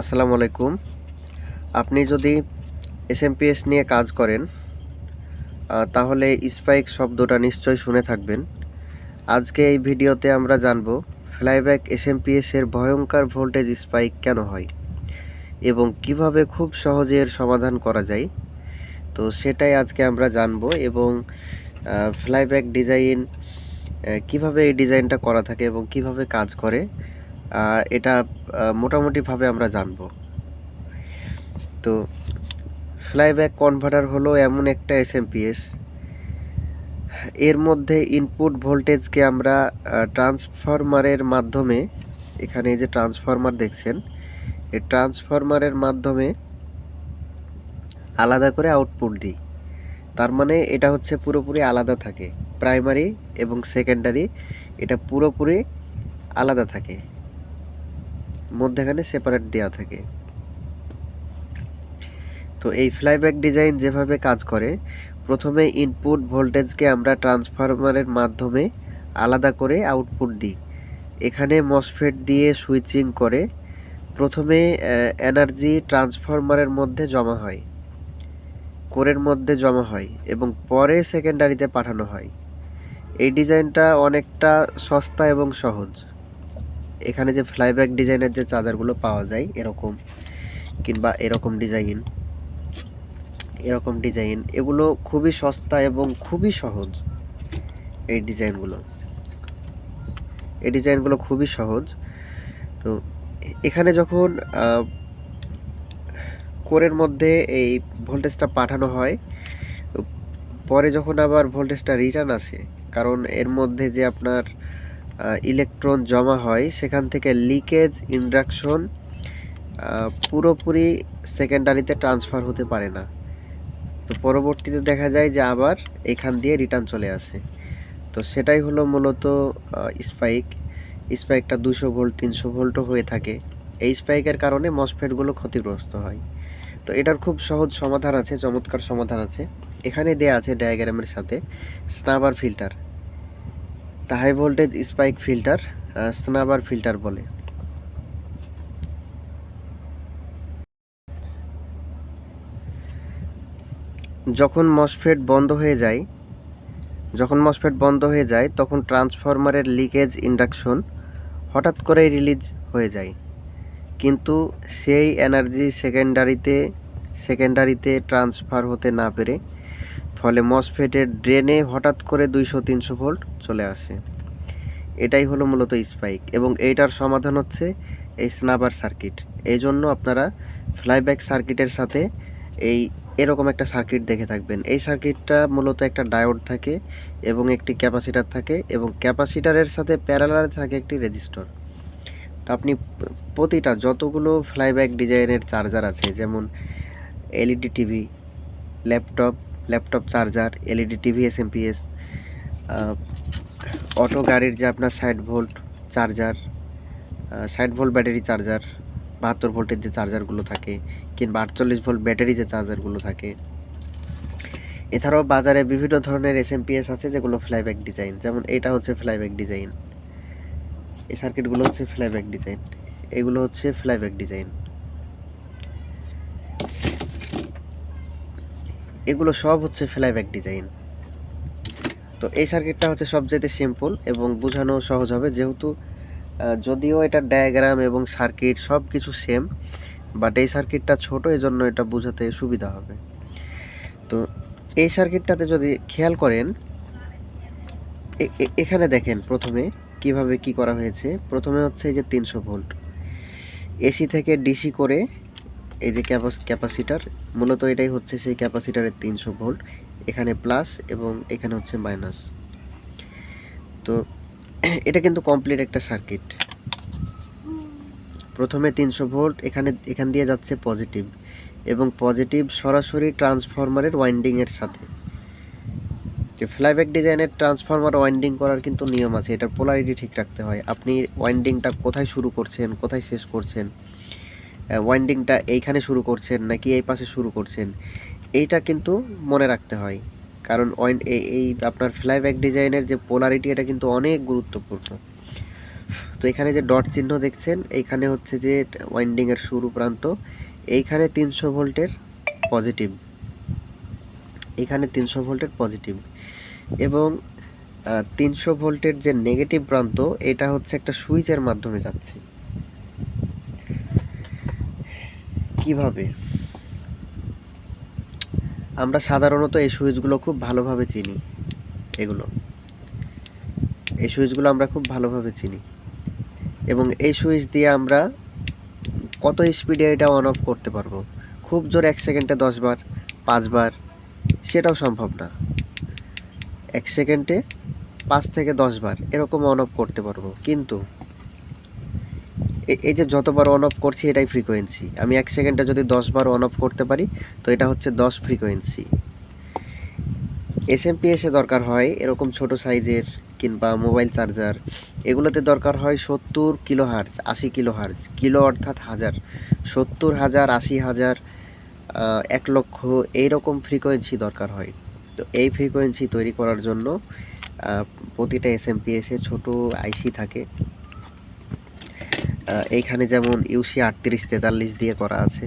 আসসালামু আলাইকুম। আপনি যদি এসএমপিএস নিয়ে কাজ করেন তাহলে স্পাইক শব্দটা নিশ্চয়ই শুনে থাকবেন। আজকে এই ভিডিওতে আমরা জানব ফ্লাইব্যাক এসএমপিএস এর ভয়ঙ্কর ভোল্টেজ স্পাইক কেন হয় এবং কীভাবে খুব সহজে এর সমাধান করা যায়। তো সেটাই আজকে আমরা জানব এবং ফ্লাইব্যাক ডিজাইন কীভাবে এই ডিজাইনটা করা থাকে এবং কীভাবে কাজ করে। এটা মোটামুটিভাবে আমরা জানব। তো ফ্লাইব্যাক কনভার্টার হলো এমন একটা এসএমপিএস এর মধ্যে ইনপুট ভোল্টেজকে আমরা ট্রান্সফরমারের মাধ্যমে, এখানে যে ট্রান্সফরমার দেখছেন, এই ট্রান্সফরমারের মাধ্যমে আলাদা করে আউটপুট দিই। তার মানে এটা হচ্ছে পুরোপুরি আলাদা থাকে। প্রাইমারি এবং সেকেন্ডারি এটা পুরোপুরি আলাদা থাকে। মধ্যেখানে সেপারেট দেওয়া থাকে। তো এই ফ্লাইব্যাক ডিজাইন যেভাবে কাজ করে, প্রথমে ইনপুট ভোল্টেজকে আমরা ট্রান্সফরমারের মাধ্যমে আলাদা করে আউটপুট দিই। এখানে মসফেট দিয়ে সুইচিং করে, প্রথমে এনার্জি ট্রান্সফরমারের মধ্যে জমা হয়, কোরের মধ্যে জমা হয় এবং পরে সেকেন্ডারিতে পাঠানো হয়। এই ডিজাইনটা অনেকটা সস্তা এবং সহজ। এখানে যে ফ্লাইব্যাক ডিজাইনের যে চার্জারগুলো পাওয়া যায়, এরকম কিংবা এরকম ডিজাইন এরকম ডিজাইন এগুলো খুবই সস্তা এবং খুবই সহজ এই ডিজাইনগুলো এই ডিজাইনগুলো খুবই সহজ। তো এখানে যখন কোরের মধ্যে এই ভোল্টেজটা পাঠানো হয় পরে যখন আবার ভোল্টেজটা রিটার্ন আসে, কারণ এর মধ্যে যে আপনার ইলেকট্রন জমা হয়, সেখান থেকে লিকেজ ইন্ডাকশন পুরোপুরি সেকেন্ডারিতে ট্রান্সফার হতে পারে না। তো পরবর্তীতে দেখা যায় যে আবার এখান দিয়ে রিটার্ন চলে আসে। তো সেটাই হলো মূলত স্পাইক স্পাইকটা দুশো ভোল্ট তিনশো ভোল্টও হয়ে থাকে। এই স্পাইকের কারণে মসফেটগুলো ক্ষতিগ্রস্ত হয়। তো এটার খুব সহজ সমাধান আছে, চমৎকার সমাধান আছে। এখানে দেয়া আছে ডায়াগ্রামের সাথে স্নাবার ফিল্টার তা high voltage spike filter snubber filter বলে। যখন মসফেট বন্ধ হয়ে যায়, যখন মসফেট বন্ধ হয়ে যায়, তখন ট্রান্সফরমারের লিকেজ ইন্ডাকশন হঠাৎ করেই রিলিজ হয়ে যায়। কিন্তু সেই এনার্জি সেকেন্ডারিতে সেকেন্ডারিতে ট্রান্সফার হতে না পেরে, ফলে মসফেটের ড্রেনে হঠাৎ করে দুইশো, তিনশো ভোল্ট চলে আসে। এটাই হলো মূলত স্পাইক এবং এইটার সমাধান হচ্ছে এই স্নাবার সার্কিট এই জন্য আপনারা ফ্লাইব্যাক সার্কিটের সাথে এই এরকম একটা সার্কিট দেখে থাকবেন। এই সার্কিটটা মূলত একটা ডায়োড থাকে এবং একটি ক্যাপাসিটার থাকে এবং ক্যাপাসিটারের সাথে প্যারালালে থাকে একটি রেজিস্টর তো আপনি প্রতিটা যতগুলো ফ্লাইব্যাক ডিজাইনের চার্জার আছে, যেমন LED TV laptop laptop charger LED TV S SMPS auto গাড়ির যে আপনার ষাট ভোল্ট চার্জার ষাট ভোল্ট ব্যাটারি চার্জার, বাহাত্তর ভোল্টের যে চার্জারগুলো থাকে, কিংবা আটচল্লিশ ভোল্ট ব্যাটারি যে চার্জারগুলো থাকে। এছাড়াও বাজারে বিভিন্ন ধরনের এস এসএমপিএস আছে যেগুলো ফ্লাইব্যাক ডিজাইন যেমন এটা হচ্ছে ফ্লাইব্যাক ডিজাইন এই সার্কিটগুলো হচ্ছে ফ্লাইব্যাক ডিজাইন এগুলো হচ্ছে ফ্লাইব্যাক ডিজাইন এগুলো সব হচ্ছে ফ্লাইব্যাক ডিজাইন তো এই সার্কিটটা হচ্ছে সবচেয়ে সিম্পল এবং বোঝানো সহজ হবে যেহেতু যদিও এটা ডায়াগ্রাম এবং সার্কিট সব কিছু সেম বাট এই সার্কিটটা ছোট, এজন্য এটা বোঝাতে সুবিধা হবে। তো এই সার্কিটটাতে যদি খেয়াল করেন এখানে দেখেন প্রথমে কীভাবে কি করা হয়েছে। প্রথমে হচ্ছে এই যে তিনশো ভোল্ট। এসি থেকে ডিসি করে এই যে ক্যাপাসিটার, মূলত এটাই হচ্ছে সেই ক্যাপাসিটারের তিনশো ভোল্ট, এখানে প্লাস এবং এখানে হচ্ছে মাইনাস। তো এটা কিন্তু কমপ্লিট একটা সার্কিট। প্রথমে তিনশো ভোল্ট, এখানে, এখান দিয়ে যাচ্ছে পজিটিভ এবং পজিটিভ সরাসরি ট্রান্সফরমারের ওয়াইন্ডিংয়ের সাথে। ফ্লাইব্যাক ডিজাইনের ট্রান্সফরমার ওয়াইন্ডিং করার কিন্তু নিয়ম আছে, এটার পোলারিটি ঠিক রাখতে হয়। আপনি ওয়াইন্ডিংটা কোথায় শুরু করছেন, কোথায় শেষ করছেন ওয়াইন্ডিংটা এইখানে শুরু করছেন নাকি এই পাশে শুরু করছেন, এইটা কিন্তু মনে রাখতে হয়। কারণ ওয়াইন এই আপনার ফ্লাইব্যাক ডিজাইনের যে পোলারিটি এটা কিন্তু অনেক গুরুত্বপূর্ণ। তো এখানে যে ডট চিহ্ন দেখছেন, এইখানে হচ্ছে যে ওয়াইন্ডিংয়ের শুরু প্রান্ত, এইখানে তিনশো ভোল্টের পজিটিভ এখানে তিনশো ভোল্টের পজিটিভ এবং তিনশো ভোল্টের যে নেগেটিভ প্রান্ত, এটা হচ্ছে একটা সুইচের মাধ্যমে যাচ্ছে। কীভাবে? আমরা সাধারণত এই সুইচগুলো খুব ভালোভাবে চিনি, এগুলো। এই সুইচগুলো আমরা খুব ভালোভাবে চিনি। এবং এই সুইচ দিয়ে আমরা কত স্পিডে এটা অন অফ করতে পারব? খুব জোর এক সেকেন্ডে দশবার পাঁচবার সেটাও সম্ভব না। এক সেকেন্ডে পাঁচ থেকে দশবার এরকম অন অফ করতে পারব। কিন্তু এই যে যতবার অন অফ করছি এটাই ফ্রিকোয়েন্সি আমি এক সেকেন্ডে যদি দশবার অন অফ করতে পারি, তো এটা হচ্ছে দশ ফ্রিকোয়েন্সি এসএমপিএসে দরকার হয় এরকম ছোট সাইজের কিংবা মোবাইল চার্জার এগুলোতে দরকার হয় সত্তর কিলো হার্জ আশি কিলো হার্জ কিলো অর্থাৎ হাজার। সত্তর হাজার, আশি হাজার এক লক্ষ এইরকম ফ্রিকোয়েন্সি দরকার হয়। তো এই ফ্রিকোয়েন্সি তৈরি করার জন্য প্রতিটা এসএমপিএসে ছোট আইসি থাকে। এইখানে যেমন ইউসি আটত্রিশ তেতাল্লিশ দিয়ে করা আছে।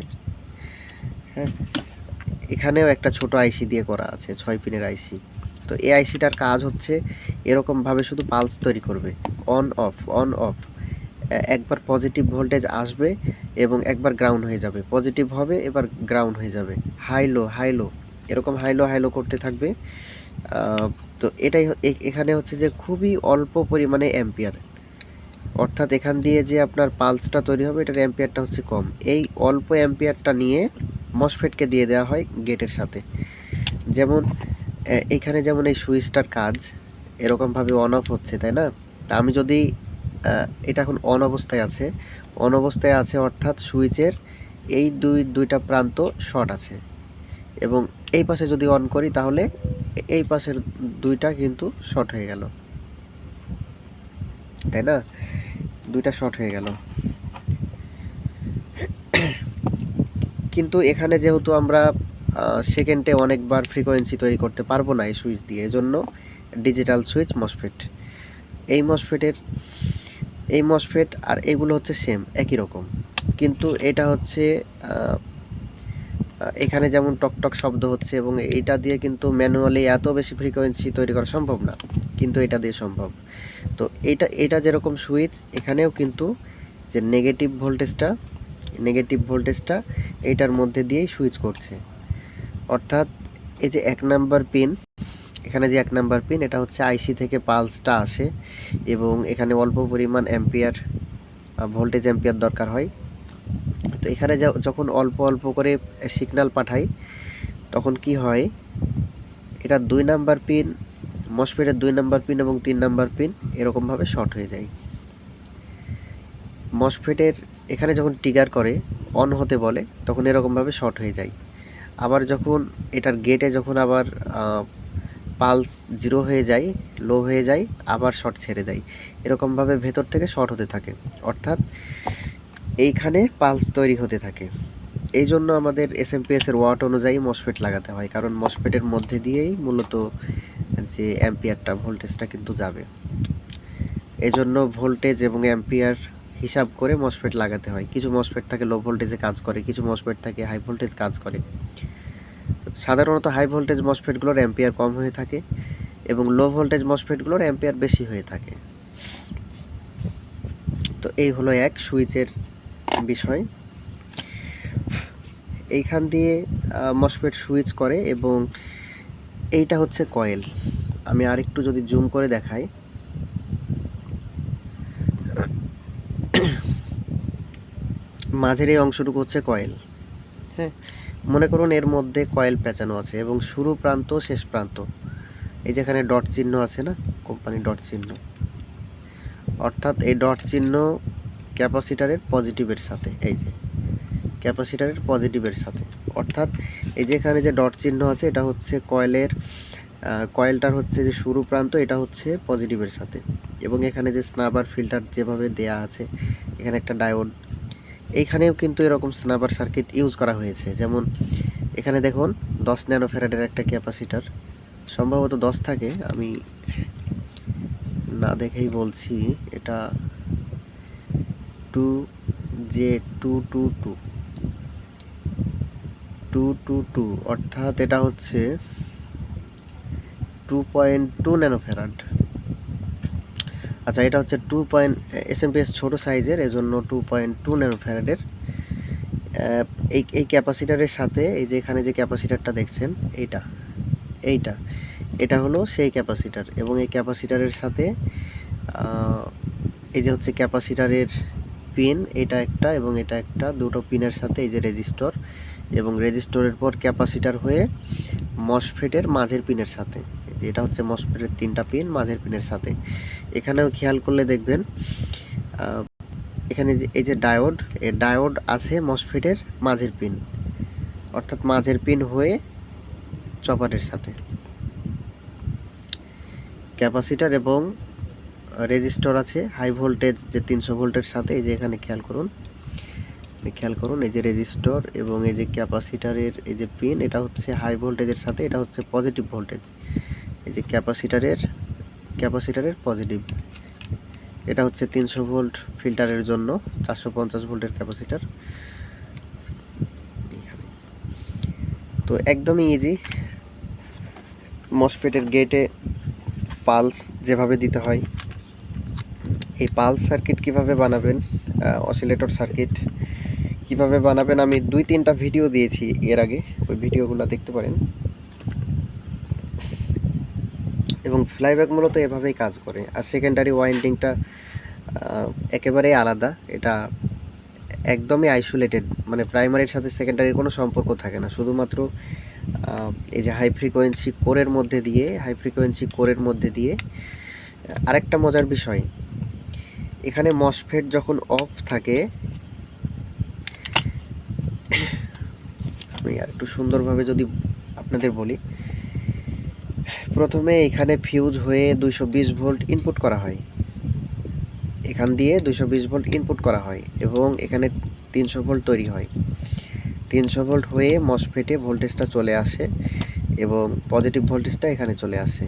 হ্যাঁ এখানেও একটা ছোট আইসি দিয়ে করা আছে, ছয় পিনের আইসি। তো এই আইসিটার কাজ হচ্ছে এরকমভাবে শুধু পালস তৈরি করবে, অন, অফ অন, অফ। একবার পজিটিভ ভোল্টেজ আসবে এবং একবার গ্রাউন্ড হয়ে যাবে। পজিটিভ হবে, এবার গ্রাউন্ড হয়ে যাবে। High low high low. এরকম হাই লো হাই লো করতে থাকবে। তো এটাই এখানে হচ্ছে যে খুবই অল্প পরিমাণে অ্যাম্পিয়ার। অর্থাৎ এখান দিয়ে যে আপনার পালসটা তৈরি হবে, এটার অ্যাম্পিয়ারটা হচ্ছে কম। এই অল্প অ্যাম্পিয়ারটা নিয়ে মসফেটকে দিয়ে দেওয়া হয় গেটের সাথে। যেমন এখানে যেমন এই সুইচটার কাজ এরকমভাবে অন অফ হচ্ছে, তাই না? তা আমি যদি এটা এখন অন অবস্থায় আছে অন অবস্থায় আছে অর্থাৎ সুইচের এই দুই, দুইটা প্রান্ত শর্ট আছে। এবং এই পাশে যদি অন করি, তাহলে এই পাশের দুইটা কিন্তু শর্ট হয়ে গেল। তাই না? দুইটা শর্ট হয়ে গেল। কিন্তু এখানে যেহেতু আমরা সেকেন্ডে অনেকবার ফ্রিকোয়েন্সি তৈরি করতে পারব না এই সুইচ দিয়ে, এজন্য ডিজিটাল সুইচ মসফেট এই মসফেটের এই মসফেট আর এগুলো হচ্ছে সেম একই রকম। কিন্তু এটা হচ্ছে এখানে যেমন টকটক শব্দ হচ্ছে এবং এইটা দিয়ে কিন্তু ম্যানুয়ালি এত বেশি ফ্রিকোয়েন্সি তৈরি করা সম্ভব না, কিন্তু এটা দিয়ে সম্ভব। তো এটা এটা যেরকম সুইচ এখানেও কিন্তু যে নেগেটিভ ভোল্টেজটা নেগেটিভ ভোল্টেজটা এইটার মধ্যে দিয়েই সুইচ করছে। অর্থাৎ এই যে এক নাম্বার পিন এখানে যে এক নাম্বার পিন এটা হচ্ছে আইসি থেকে পালসটা আসে এবং এখানে অল্প পরিমাণ অ্যাম্পিয়ার ভোল্টেজ অ্যাম্পিয়ার দরকার হয়। তো এখানে যখন অল্প অল্প করে সিগন্যাল পাঠাই, তখন কি হয়, এটা দুই নাম্বার পিন মসফেটের দুই নাম্বার পিন এবং তিন নাম্বার পিন এরকমভাবে শর্ট হয়ে যায়। মসফেটের এখানে যখন ট্রিগার করে অন হতে বলে, তখন এরকমভাবে শর্ট হয়ে যায়। আবার যখন এটার গেটে যখন আবার পালস জিরো হয়ে যায় লো হয়ে যায়, আবার শর্ট ছেড়ে দেয়। এরকমভাবে ভেতর থেকে শর্ট হতে থাকে। অর্থাৎ এইখানে পালস তৈরি হতে থাকে। এই জন্য আমাদের এসএমপিএস এর ওয়াট অনুযায়ী মসফেট লাগাতে হয়, কারণ মসফেটের মধ্যে দিয়েই মূলত যে অ্যাম্পিয়ারটা, ভোল্টেজটা কিন্তু যাবে। এই জন্য ভোল্টেজ এবং অ্যাম্পিয়ার হিসাব করে মসফেট লাগাতে হয়। কিছু মসফেট থাকে লো ভোল্টেজে কাজ করে, কিছু মসফেট থাকে হাই ভোল্টেজ কাজ করে। সাধারণত হাই ভোল্টেজ মসফেটগুলোর অ্যাম্পিয়ার কম হয়ে থাকে এবং লো ভোল্টেজ মসফেটগুলোর অ্যাম্পিয়ার বেশি হয়ে থাকে। তো এই হলো এক সুইচের বিষয়। এইখান দিয়ে মসফেট সুইচ করে এবং এইটা হচ্ছে কয়েল আমি আরেকটু যদি জুম করে দেখাই। মাঝের এই অংশটুকু হচ্ছে কয়েল হ্যাঁ মনে করুন এর মধ্যে কয়েল পেঁচানো আছে এবং শুরু প্রান্ত, শেষ প্রান্ত। এই যেখানে ডট চিহ্ন আছে না? কোম্পানি ডট চিহ্ন। অর্থাৎ এই ডট চিহ্ন ক্যাপাসিটারের পজিটিভের সাথে, এই যে, ক্যাপাসিটারের পজিটিভের সাথে। অর্থাৎ এই যেখানে যে ডট চিহ্ন আছে, এটা হচ্ছে কয়েলের কয়েলটার হচ্ছে যে শুরু প্রান্ত, এটা হচ্ছে পজিটিভের সাথে। এবং এখানে যে স্নাবার ফিল্টার যেভাবে দেয়া আছে, এখানে একটা ডায়োড এইখানেও কিন্তু এরকম স্নাবার সার্কিট ইউজ করা হয়েছে। যেমন এখানে দেখুন, দশ ন্যানো ফ্যারাডের একটা ক্যাপাসিটার। সম্ভবত দশ থাকে, আমি না দেখেই বলছি, এটা two J two two two. Two two two, অর্থাৎ এটা হচ্ছে টু পয়েন্ট টু ন্যানোফেরাড আচ্ছা এটা হচ্ছে টু পয়েন্ট এস এম ছোটো সাইজের, এজন্য টু পয়েন্ট টু ন্যানোফেরাডের এই এই ক্যাপাসিটারের সাথে, এই যে এখানে যে ক্যাপাসিটারটা দেখছেন, এইটা এইটা, এটা হলো সেই ক্যাপাসিটার। এবং এই ক্যাপাসিটারের সাথে এই যে হচ্ছে ক্যাপাসিটারের পিন এটা একটা এবং এটা একটা, দুটো পিনের সাথে এই যে রেজিস্টর এবং রেজিস্টরের পর ক্যাপাসিটার হয়ে মসফেটের মাঝের পিনের সাথে, এটা হচ্ছে মসফেটের তিনটা পিন মাঝের পিনের সাথে। এখানেও খেয়াল করলে দেখবেন এখানে যে, এই যে ডায়োড এই ডায়োড আছে মসফেটের মাঝের পিন অর্থাৎ মাঝের পিন হয়ে চপারের সাথে। ক্যাপাসিটার এবং রেজিস্টর আছে হাই ভোল্টেজ যে তিনশো ভোল্টের সাথে, এই যে এখানে খেয়াল করুন। খেয়াল করুন, এই যে রেজিস্টর এবং এই যে ক্যাপাসিটারের এই যে পিন এটা হচ্ছে হাই ভোল্টেজের সাথে, এটা হচ্ছে পজিটিভ ভোল্টেজ এই যে ক্যাপাসিটারের ক্যাপাসিটারের পজিটিভ এটা হচ্ছে তিনশো ভোল্ট ফিল্টারের জন্য, চারশো পঞ্চাশ ভোল্টের ক্যাপাসিটার। তো একদমই ইজি মসফেটের গেটে পালস যেভাবে দিতে হয়। এই পালস সার্কিট কীভাবে বানাবেন অসিলেটর সার্কিট কীভাবে বানাবেন, আমি দুই তিনটা ভিডিও দিয়েছি এর আগে, ওই ভিডিওগুলো দেখতে পারেন। এবং ফ্লাইব্যাক মূলত এভাবেই কাজ করে, আর সেকেন্ডারি ওয়াইন্ডিংটা একেবারেই আলাদা, এটা একদমই আইসোলেটেড মানে প্রাইমারির সাথে সেকেন্ডারির কোনো সম্পর্ক থাকে না। শুধুমাত্র এই যে হাই ফ্রিকোয়েন্সি কোরের মধ্যে দিয়ে হাই ফ্রিকোয়েন্সি কোরের মধ্যে দিয়ে, আরেকটা মজার বিষয় এখানে মসফেট যখন অফ থাকে, আমি আর একটু সুন্দরভাবে যদি আপনাদের বলি, প্রথমে এখানে ফিউজ হয়ে দুইশো বিশ ভোল্ট ইনপুট করা হয়। এখান দিয়ে দুইশো বিশ ভোল্ট ইনপুট করা হয় এবং এখানে তিনশো ভোল্ট তৈরি হয়। তিনশো ভোল্ট হয়ে মসফেটে ভোল্টেজটা চলে আসে এবং পজিটিভ ভোল্টেজটা এখানে চলে আসে।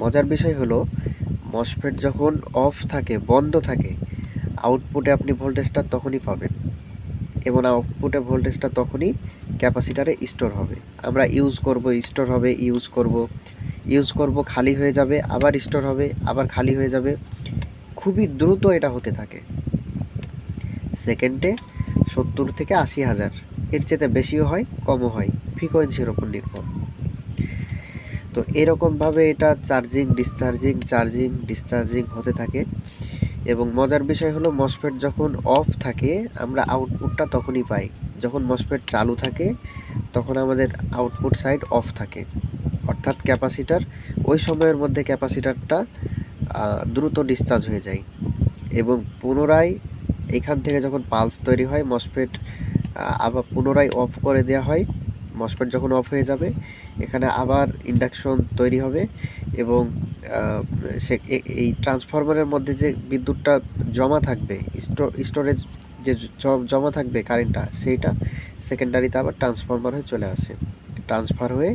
মজার বিষয় হলো মসফেট যখন অফ থাকে, বন্ধ থাকে আউটপুটে আপনি ভোল্টেজটা তখনই পাবেন। এবং আউটপুটে ভোল্টেজটা তখনই ক্যাপাসিটারে স্টোর হবে। আমরা ইউজ করব স্টোর হবে ইউজ করব। ইউজ করব, খালি হয়ে যাবে, আবার স্টোর হবে, আবার খালি হয়ে যাবে। খুবই দ্রুত এটা হতে থাকে। সেকেন্ডে সত্তর থেকে আশি হাজার। এর চেয়ে বেশিও হয়, কমও হয়। ফ্রিকোয়েন্সির ওপর নির্ভর। তো এরকমভাবে এটা চার্জিং ডিসচার্জিং চার্জিং ডিসচার্জিং হতে থাকে। এবং মজার বিষয় হলো মসফেট যখন অফ থাকে, আমরা আউটপুটটা তখনই পাই। যখন মসফেট চালু থাকে, তখন আমাদের আউটপুট সাইড অফ থাকে। অর্থাৎ ক্যাপাসিটার ওই সময়ের মধ্যে ক্যাপাসিটারটা দ্রুত ডিসচার্জ হয়ে যায়। এবং পুনরায় এখান থেকে যখন পালস তৈরি হয় মসফেট আবার পুনরায় অফ করে দেওয়া হয় মসফেট যখন অফ হয়ে যাবে, এখানে আবার ইন্ডাকশন তৈরি হবে এবং সে এই ট্রান্সফরমারের মধ্যে যে বিদ্যুৎটা জমা থাকবে স্টোরেজ যে জমা থাকবে কারেন্টটা সেইটা সেকেন্ডারিতে আবার ট্রান্সফরমার হয়ে চলে আসে। ট্রান্সফার হয়ে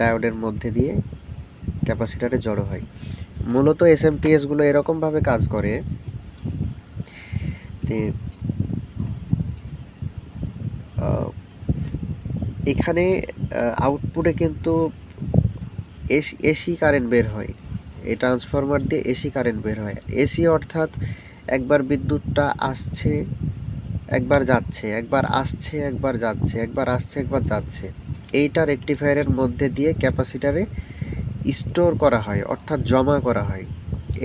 ডায়োডের মধ্যে দিয়ে ক্যাপাসিটারে জড়ো হয়। মূলত এস এম এরকমভাবে কাজ করে যে আহ, এখানে আউটপুটে কিন্তু এসি এসি কারেন্ট বের হয়। এই ট্রান্সফরমার দিয়ে এসি কারেন্ট বের হয়। এসি অর্থাৎ একবার বিদ্যুৎটা আসছে, একবার যাচ্ছে, একবার আসছে, একবার যাচ্ছে, একবার আসছে, একবার যাচ্ছে। এইটা রেকটিফায়ারের মধ্যে দিয়ে ক্যাপাসিটারে স্টোর করা হয়, অর্থাৎ জমা করা হয়।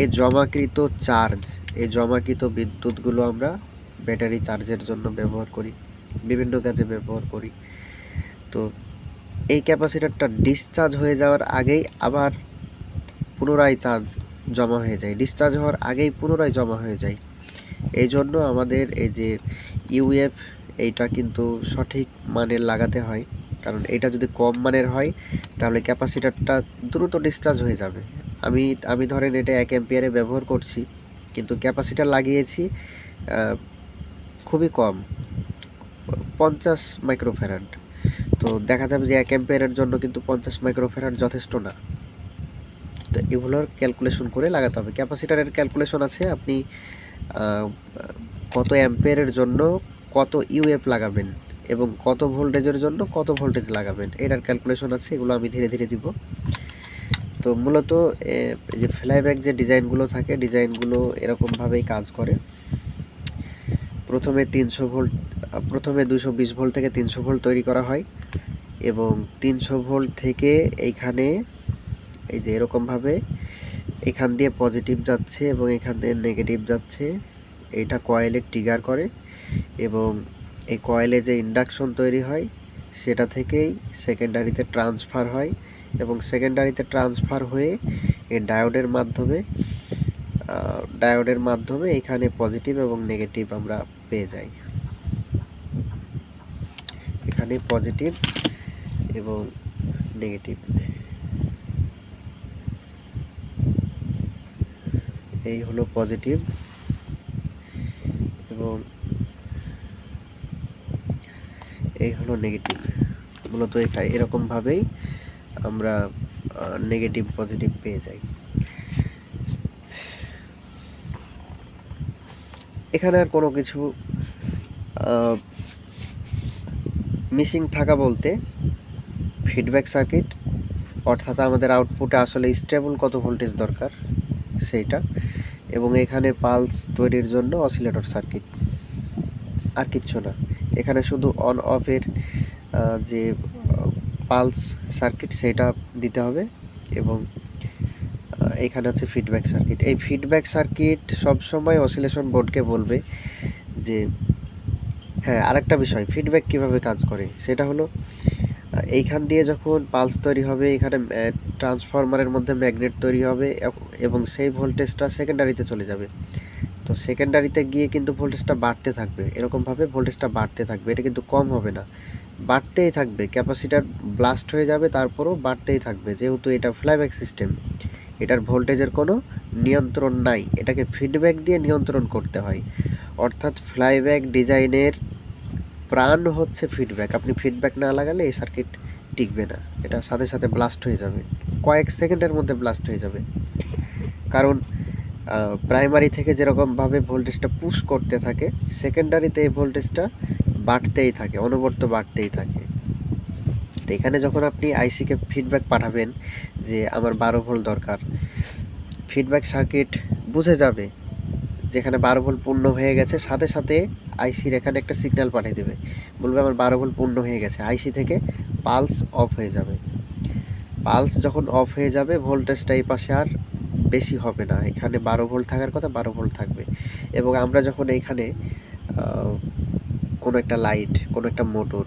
এই জমাকৃত চার্জ এই জমাকৃত বিদ্যুৎগুলো আমরা ব্যাটারি চার্জের জন্য ব্যবহার করি, বিভিন্ন কাজে ব্যবহার করি। তো এই ক্যাপাসিটারটা ডিসচার্জ হয়ে যাওয়ার আগেই আবার পুনরায় চার্জ জমা হয়ে যায়। ডিসচার্জ হওয়ার আগেই পুনরায় জমা হয়ে যায়। এই জন্য আমাদের এই যে ইউএফ এইটা কিন্তু সঠিক মানের লাগাতে হয়। কারণ এটা যদি কম মানের হয়, তাহলে ক্যাপাসিটারটা দ্রুত ডিসচার্জ হয়ে যাবে। আমি আমি ধরেন এটা এক এম্পিয়ারে ব্যবহার করছি, কিন্তু ক্যাপাসিটার লাগিয়েছি খুবই কম, পঞ্চাশ মাইক্রোফ্যারাড তো দেখা যাবে যে এক অ্যাম্পিয়ারের জন্য কিন্তু পঞ্চাশ মাইক্রোফ্যারাড যথেষ্ট না। তো এগুলোর ক্যালকুলেশন করে লাগাতে হবে। ক্যাপাসিটারের ক্যালকুলেশন আছে, আপনি কত অ্যাম্পিয়ারের জন্য কত ইউএফ লাগাবেন এবং কত ভোল্টেজের জন্য কত ভোল্টেজ লাগাবেন, এটার ক্যালকুলেশন আছে, এগুলো আমি ধীরে ধীরে দিব। তো মূলত যে ফ্লাইব্যাক যে ডিজাইনগুলো থাকে ডিজাইনগুলো এরকমভাবেই কাজ করে। প্রথমে তিনশো ভোল্ট, প্রথমে দুশো বিশ ভোল্ট থেকে তিনশো ভোল্ট তৈরি করা হয় এবং তিনশো ভোল্ট থেকে এইখানে, এই যে এরকমভাবে এখান দিয়ে পজিটিভ যাচ্ছে এবং এখান দিয়ে নেগেটিভ যাচ্ছে। এটা কয়েলে ট্রিগার করে এবং এই কয়েলে যে ইন্ডাকশন তৈরি হয় সেটা থেকেই সেকেন্ডারিতে ট্রান্সফার হয় এবং সেকেন্ডারিতে ট্রান্সফার হয়ে এই ডায়োডের মাধ্যমে ডায়োডের মাধ্যমে এখানে পজিটিভ এবং নেগেটিভ আমরা পেয়ে যাই। এখানে পজিটিভ এবং নেগেটিভ। এই হলো পজিটিভ এবং এই হলো নেগেটিভ। মূলত এটা এরকমভাবেই আমরা নেগেটিভ, পজিটিভ পেয়ে যাই। এখানে আর কোনো কিছু মিসিং থাকা বলতে ফিডব্যাক সার্কিট অর্থাৎ আমাদের আউটপুটে আসলে স্টেবল কত ভোল্টেজ দরকার, সেইটা, এবং এখানে পালস তৈরির জন্য অসিলেটর সার্কিট আর কিচ্ছু না। এখানে শুধু অন অফের যে পালস সার্কিট সেটা দিতে হবে, এবং এখানে হচ্ছে ফিডব্যাক সার্কিট এই ফিডব্যাক সার্কিট সবসময় অসিলেশন বোর্ডকে বলবে যে হ্যাঁ আরেকটা বিষয় ফিডব্যাক কীভাবে কাজ করে? সেটা হলো এইখান দিয়ে যখন পালস তৈরি হবে, এখানে ট্রান্সফরমারের মধ্যে ম্যাগনেট তৈরি হবে, এবং সেই ভোল্টেজটা সেকেন্ডারিতে চলে যাবে। তো সেকেন্ডারিতে গিয়ে কিন্তু ভোল্টেজটা বাড়তে থাকবে। এরকমভাবে ভোল্টেজটা বাড়তে থাকবে। এটা কিন্তু কম হবে না। বাড়তেই থাকবে। ক্যাপাসিটার ব্লাস্ট হয়ে যাবে, তারপরও বাড়তেই থাকবে, যেহেতু এটা ফ্লাইব্যাক সিস্টেম এটার ভোল্টেজের কোনো নিয়ন্ত্রণ নাই। এটাকে ফিডব্যাক দিয়ে নিয়ন্ত্রণ করতে হয়। অর্থাৎ ফ্লাইব্যাক ডিজাইনের প্রাণ হচ্ছে ফিডব্যাক আপনি ফিডব্যাক না লাগালে এই সার্কিট টিকবে না। এটা সাথে সাথে ব্লাস্ট হয়ে যাবে। কয়েক সেকেন্ডের মধ্যে ব্লাস্ট হয়ে যাবে। কারণ প্রাইমারি থেকে যেরকমভাবে ভোল্টেজটা পুশ করতে থাকে সেকেন্ডারিতে এই ভোল্টেজটা বাড়তেই থাকে, অনবরত বাড়তেই থাকে। তো এখানে যখন আপনি আইসিকে ফিডব্যাক পাঠাবেন যে আমার বারো ভোল্ট দরকার ফিডব্যাক সার্কিট বুঝে যাবে যেখানে বারো ভোল্ট পূর্ণ হয়ে গেছে, সাথে সাথে আইসির এখানে একটা সিগন্যাল পাঠিয়ে দেবে, বলবে আমার বারো ভোল্ট পূর্ণ হয়ে গেছে আইসি থেকে পালস অফ হয়ে যাবে। পালস যখন অফ হয়ে যাবে ভোল্টেজটা এই পাশে আর বেশি হবে না, এখানে বারো ভোল্ট থাকার কথা বারো ভোল্ট থাকবে। এবং আমরা যখন এইখানে কোনো একটা লাইট কোনো একটা মোটর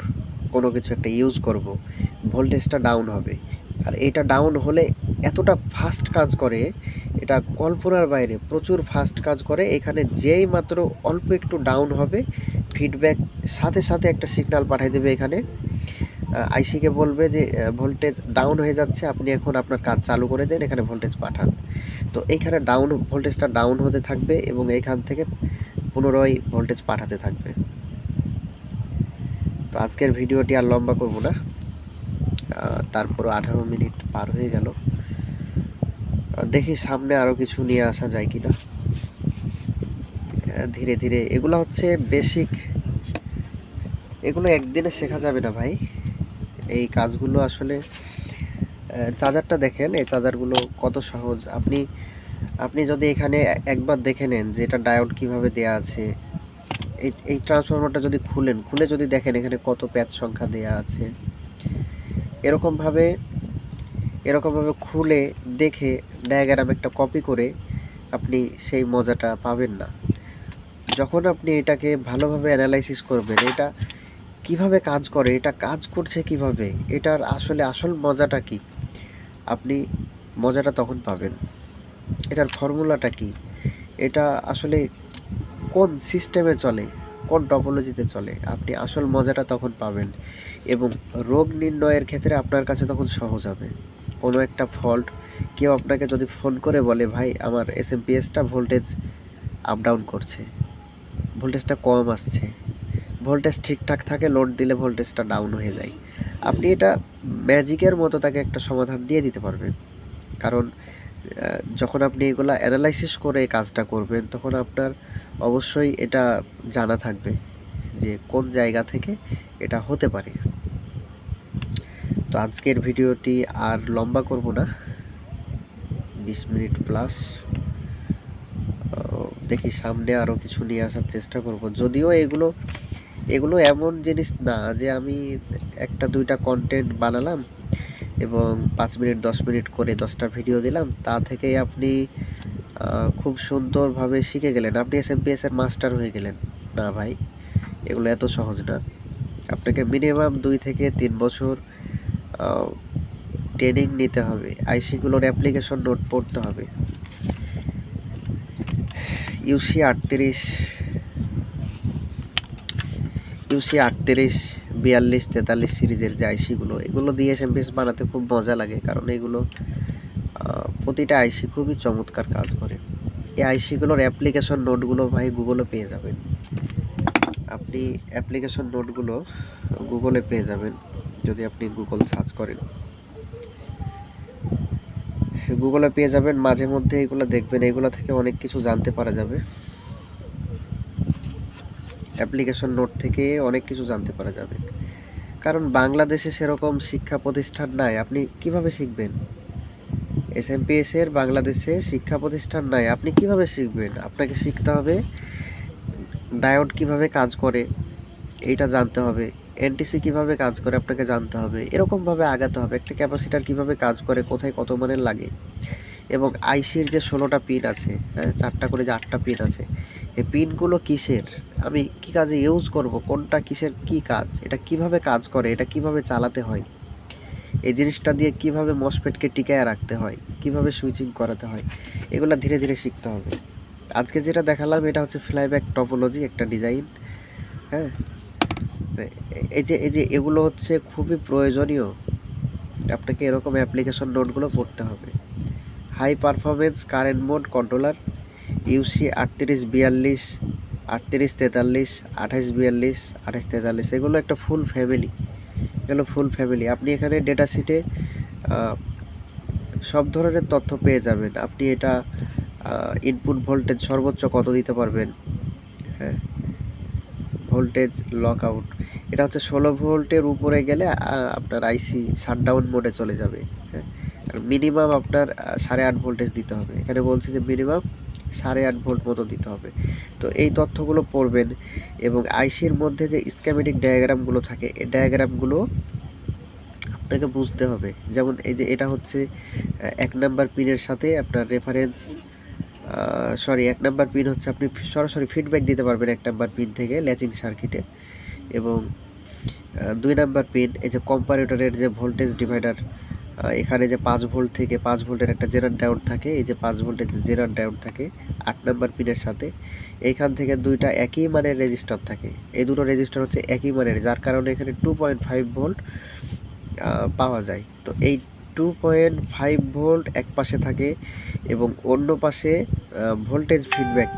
কোনো কিছু একটা ইউজ করব ভোল্টেজটা ডাউন হবে। আর এটা ডাউন হলে এতটা ফাস্ট কাজ করে, এটা কল্পনার বাইরে, প্রচুর ফাস্ট কাজ করে, এখানে যেই মাত্র অল্প একটু ডাউন হবে ফিডব্যাক সাথে সাথে একটা সিগনাল পাঠিয়ে দেবে এখানে। আইসিকে বলবে যে ভোল্টেজ ডাউন হয়ে যাচ্ছে, আপনি এখন আপনার কাজ চালু করে দেন, এখানে ভোল্টেজ পাঠান। তো এইখানে ডাউন ভোল্টেজটা ডাউন হতে থাকবে এবং এইখান থেকে পুনরায় ভোল্টেজ পাঠাতে থাকবে। তো আজকের ভিডিওটি আর লম্বা করব না। তারপর আঠারো মিনিট পার হয়ে গেল। দেখি সামনে আরও কিছু নিয়ে আসা যায় কি না ধীরে ধীরে। এগুলো হচ্ছে বেসিক এগুলো একদিনে শেখা যাবে না ভাই। এই কাজগুলো আসলে চার্জারটা দেখেন, এই চার্জারগুলো কত সহজ। আপনি আপনি যদি এখানে একবার দেখে নেন যে এটা ডায়োড কীভাবে দেয়া আছে এই এই ট্রান্সফরমারটা যদি খুলেন, খুলে যদি দেখেন এখানে কত প্যাচ সংখ্যা দেয়া আছে, এরকমভাবে এরকমভাবে খুলে দেখে ডায়াগ্রাম একটা কপি করে আপনি সেই মজাটা পাবেন না। যখন আপনি এটাকে ভালোভাবে অ্যানালাইসিস করবেন, এটা কীভাবে কাজ করে, এটা কাজ করছে কীভাবে, এটার আসলে আসল মজাটা কি, আপনি মজাটা তখন পাবেন। এটার ফর্মুলাটা কি, এটা আসলে কোন সিস্টেমে চলে, কোন টপোলজিতে চলে, আপনি আসল মজাটা তখন পাবেন এবং রোগ নির্ণয়ের ক্ষেত্রে আপনার কাছে তখন সহজ হবে। কোনো একটা ফল্ট কেউ আপনাকে যদি ফোন করে বলে, ভাই, আমার এস এম পিএসটা ভোল্টেজ আপ ডাউন করছে ভোল্টেজটা কম আসছে ভোল্টেজ ঠিকঠাক থাকে লোড দিলে ভোল্টেজটা ডাউন হয়ে যায়। আপনি এটা ম্যাজিকের মতো তাকে একটা সমাধান দিয়ে দিতে পারবেন। কারণ যখন আপনি এগুলা অ্যানালাইসিস করে কাজটা করবেন, তখন আপনার অবশ্যই এটা জানা থাকবে যে কোন জায়গা থেকে এটা হতে পারে। তো আজকের ভিডিওটি আর লম্বা করব না। বিশ মিনিট প্লাস দেখি সামনে আরও কিছু নিয়ে আসার চেষ্টা করব। যদিও এগুলো এগুলো এমন জিনিস না যে আমি একটা দুইটা কন্টেন্ট বানালাম এবং পাঁচ মিনিট, দশ মিনিট করে দশটা ভিডিও দিলাম, তা থেকেই আপনি খুব সুন্দরভাবে শিখে গেলেন। আপনি এস এর মাস্টার হয়ে গেলেন। না ভাই, এগুলো এত সহজ না। আপনাকে মিনিমাম দুই থেকে তিন বছর ট্রেনিং নিতে হবে। আইসিগুলোর অ্যাপ্লিকেশন নোট পড়তে হবে। ইউসি আটত্রিশ ইউসি আটত্রিশ, বিয়াল্লিশ, তেতাল্লিশ সিরিজের যে আইসিগুলো এগুলো দিয়ে এসএমপিএস বানাতে খুব মজা লাগে। কারণ এগুলো প্রতিটা আইসি খুবই চমৎকার কাজ করে। এই আইসিগুলোর অ্যাপ্লিকেশন নোটগুলো ভাই গুগলে পেয়ে যাবেন। আপনি অ্যাপ্লিকেশন নোটগুলো গুগলে পেয়ে যাবেন, যদি আপনি গুগল সার্চ করেন। গুগলে পেয়ে যাবেন, মাঝে মধ্যে এগুলো দেখবেন, এগুলো থেকে অনেক কিছু জানতে পারা যাবে। অ্যাপ্লিকেশন নোট থেকে অনেক কিছু জানতে পারা যাবে। কারণ বাংলাদেশে সেরকম শিক্ষা প্রতিষ্ঠান নাই, আপনি কীভাবে শিখবেন? এসএমপিএস এর বাংলাদেশে শিক্ষা প্রতিষ্ঠান নাই। আপনি কীভাবে শিখবেন? আপনাকে শিখতে হবে ডায়োড কীভাবে কাজ করে, এইটা জানতে হবে। এনটিসি কীভাবে কাজ করে, আপনাকে জানতে হবে। এরকমভাবে আগাতে হবে, একটা ক্যাপাসিটার কীভাবে কাজ করে, কোথায় কত মানের লাগে। এবং আইসির যে ষোলোটা পিন আছে হ্যাঁ চারটা করে যে আটটা পিন আছে, এই পিনগুলো কিসের? আমি কি কাজে ইউজ করব? কোনটা কিসের কি কাজ? এটা কীভাবে কাজ করে? এটা কীভাবে চালাতে হয়? এই জিনিসটা দিয়ে কীভাবে মসপেটকে টিকায় রাখতে হয়, কীভাবে সুইচিং করাতে হয়, এগুলো ধীরে ধীরে শিখতে হবে। আজকে যেটা দেখালাম, এটা হচ্ছে ফ্লাইব্যাক টপোলজি একটা ডিজাইন হ্যাঁ? এই যে এই যে এগুলো হচ্ছে খুবই প্রয়োজনীয়। আপনাকে এরকম অ্যাপ্লিকেশন নোটগুলো পড়তে হবে। High performance current mode controller UC আটত্রিশ বিয়াল্লিশ, আটত্রিশ তেতাল্লিশ, আঠাশ বিয়াল্লিশ, আঠাশ তেতাল্লিশ, এগুলো একটা ফুল ফ্যামিলি এগুলো ফুল ফ্যামিলি আপনি এখানে ডেটা শিটে সব ধরনের তথ্য পেয়ে যাবেন। আপনি এটা ইনপুট ভোল্টেজ সর্বোচ্চ কত দিতে পারবেন? হ্যাঁ ভোল্টেজ লক আউট এটা হচ্ছে ষোলো ভোল্টের উপরে গেলে আপনার আইসি শাটডাউন মোডে চলে যাবে। হ্যাঁ আর মিনিমাম আপনার সাড়ে আট ভোল্টেজ দিতে হবে। এখানে বলছে যে মিনিমাম সাড়ে আট ভোল্ট মতো দিতে হবে। তো এই তথ্যগুলো পড়বেন এবং আইসির মধ্যে যে স্ক্যামেটিক ডায়াগ্রামগুলো থাকে, এই ডায়াগ্রামগুলো আপনাকে বুঝতে হবে। যেমন এই যে এটা হচ্ছে এক নাম্বার পিনের সাথে আপনার রেফারেন্স সরি এক নাম্বার পিন হচ্ছে আপনি সরাসরি ফিডব্যাক দিতে পারবেন এক নাম্বার পিন থেকে ল্যাচিং সার্কিটে এবং দুই নাম্বার পিন এই যে কম্পারেটরের যে ভোল্টেজ ডিভাইডার এখানে যে পাঁচ ভোল্ট থেকে পাঁচ ভোল্টের একটা জেনার ডায়োড থাকে, এই যে পাঁচ ভোল্টের যে জেনার ডায়োড থাকে, আট নাম্বার পিনের সাথে, এইখান থেকে দুইটা একই মানের রেজিস্টার থাকে। এই দুটো রেজিস্টার হচ্ছে একই মানের, যার কারণে এখানে টু পয়েন্ট ফাইভ ভোল্ট পাওয়া যায়। তো এই টু পয়েন্ট ফাইভ ভোল্ট এক পাশে থাকে এবং অন্য পাশে ভোল্টেজ ফিডব্যাক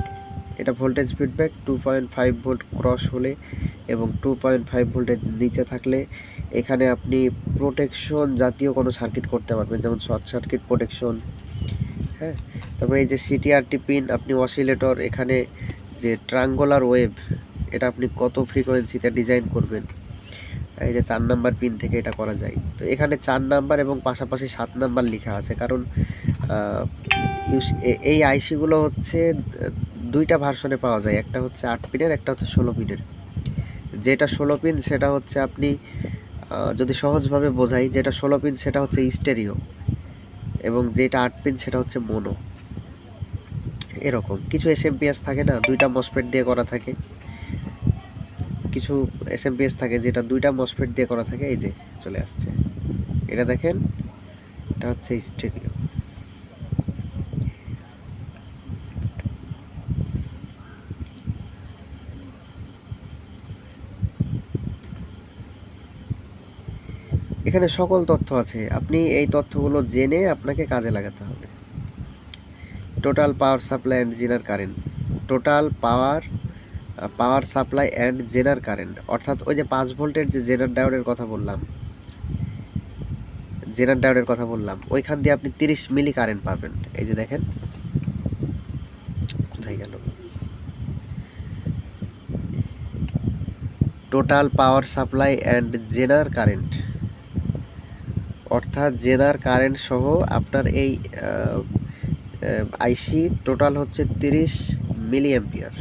এটা voltage feedback two point five volt cross হলে এবং টু পয়েন্ট ফাইভ ভোল্টের নিচে থাকলে এখানে আপনি প্রোটেকশন জাতীয় কোনো সার্কিট করতে পারবেন, যেমন শর্ট সার্কিট প্রোটেকশন হ্যাঁ? তারপরে এই যে সিটিআরটি পিন আপনি অসিলেটর এখানে যে ট্রাঙ্গুলার ওয়েভ এটা আপনি কত ফ্রিকোয়েন্সিতে ডিজাইন করবেন? এই যে চার নাম্বার পিন থেকে এটা করা যায়। তো এখানে চার নাম্বার এবং পাশাপাশি সাত নাম্বার লেখা আছে, কারণ এই আইসিগুলো হচ্ছে দুইটা ভার্সনে পাওয়া যায়, একটা হচ্ছে আট পিনের, একটা হচ্ছে ষোলো পিনের। যেটা ষোলো পিন, সেটা হচ্ছে আপনি যদি সহজভাবে বোঝাই, যেটা ষোলো পিন, সেটা হচ্ছে স্টেরিও এবং যেটা আট পিন, সেটা হচ্ছে মোনো। এরকম। কিছু এসএমপিএস থাকে না, দুইটা মসপেট দিয়ে করা থাকে। কিছু এসএমপিএস থাকে যেটা দুইটা মসফেট দিয়ে করা থাকে, এই যে চলে আসছে। এটা দেখেন, এটা হচ্ছে স্টেরিও। এখানে সকল তথ্য আছে। আপনি এই তথ্যগুলো জেনে আপনাকে কাজে লাগাতে হবে। Total power supply and zener current total power power supply and zener current অর্থাৎ ওই যে পাঁচ ভোল্টের যে জেনার ডায়োডের কথা বললাম জেনার ডায়োডের কথা বললাম, ওইখান দিয়ে আপনি তিরিশ মিলি কারেন্ট পাবেন। এই যে দেখেন, কোথায় গেল? Total power supply and zener current অর্থাৎ জেনার কারেন্ট সহ আপনার এই আইসি টোটাল হচ্ছে তিরিশ মিলি অ্যাম্পিয়ার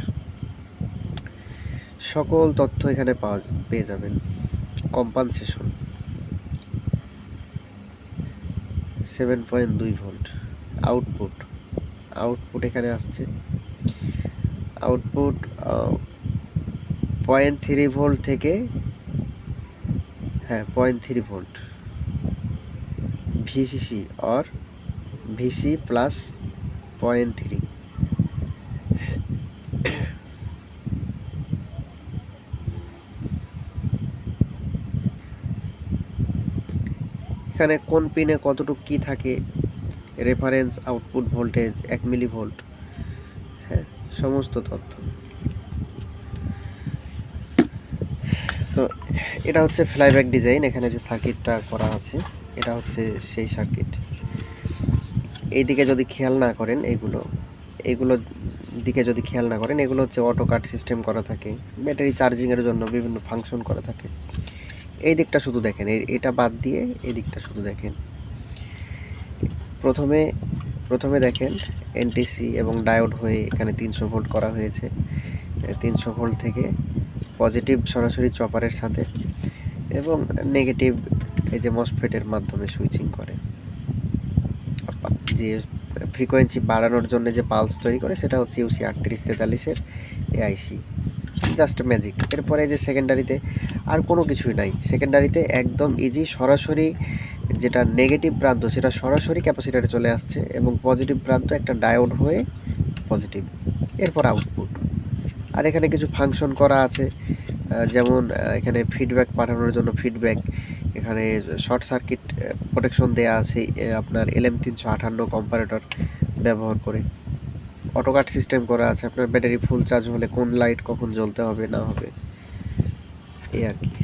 সকল তথ্য এখানে পাওয়া, পেয়ে যাবেন। কম্পানসেশন সেভেন পয়েন্ট দুই ভোল্ট আউটপুট আউটপুট এখানে আসছে। আউটপুট পয়েন্ট থ্রি ভোল্ট থেকে হ্যাঁ point three volt or VC plus point three এখানে কোন পিনে কতটুকু কি থাকে? রেফারেন্স আউটপুট ভোল্টেজ এক মিলি ভোল্ট হ্যাঁ সমস্ত তথ্য। তো এটা হচ্ছে ফ্লাইব্যাক ডিজাইন এখানে যে সার্কিটটা করা আছে। এটা হচ্ছে সেই সার্কিট এইদিকে যদি খেয়াল না করেন এইগুলো এইগুলো দিকে যদি খেয়াল না করেন, এগুলো হচ্ছে অটো কাট সিস্টেম করা থাকে ব্যাটারি চার্জিংয়ের জন্য বিভিন্ন ফাংশন করা থাকে। এই দিকটা শুধু দেখেন এটা বাদ দিয়ে এই দিকটা শুধু দেখেন। প্রথমে প্রথমে দেখেন এনটিসি এবং ডায়োড হয়ে এখানে তিনশো ভোল্ট করা হয়েছে। তিনশো ভোল্ট থেকে পজিটিভ সরাসরি চপারের সাথে এবং নেগেটিভ এই যে মসফেটের মাধ্যমে সুইচিং করে। যে ফ্রিকোয়েন্সি বাড়ানোর জন্য যে পালস তৈরি করে, সেটা হচ্ছে ইউসি আটত্রিশ তেতাল্লিশের এআইসি জাস্ট ম্যাজিক এরপরে যে সেকেন্ডারিতে আর কোনো কিছুই নাই। সেকেন্ডারিতে একদম ইজি সরাসরি যেটা নেগেটিভ প্রান্ত, সেটা সরাসরি ক্যাপাসিটারে চলে আসছে এবং পজিটিভ প্রান্ত একটা ডায়োড হয়ে পজিটিভ এরপর আউটপুট আর এখানে কিছু ফাংশন করা আছে। যেমন এখানে ফিডব্যাক পাঠানোর জন্য ফিডব্যাক এখানে শর্ট সার্কিট প্রোটেকশন দেয়া আছে আপনার এলএম তিনশো আটান্ন কম্পারেটর ব্যবহার করে। অটোকাট সিস্টেম করা আছে, আপনার ব্যাটারি ফুল চার্জ হলে কোন লাইট কখন জ্বলতে হবে, না হবে, এই আর কি।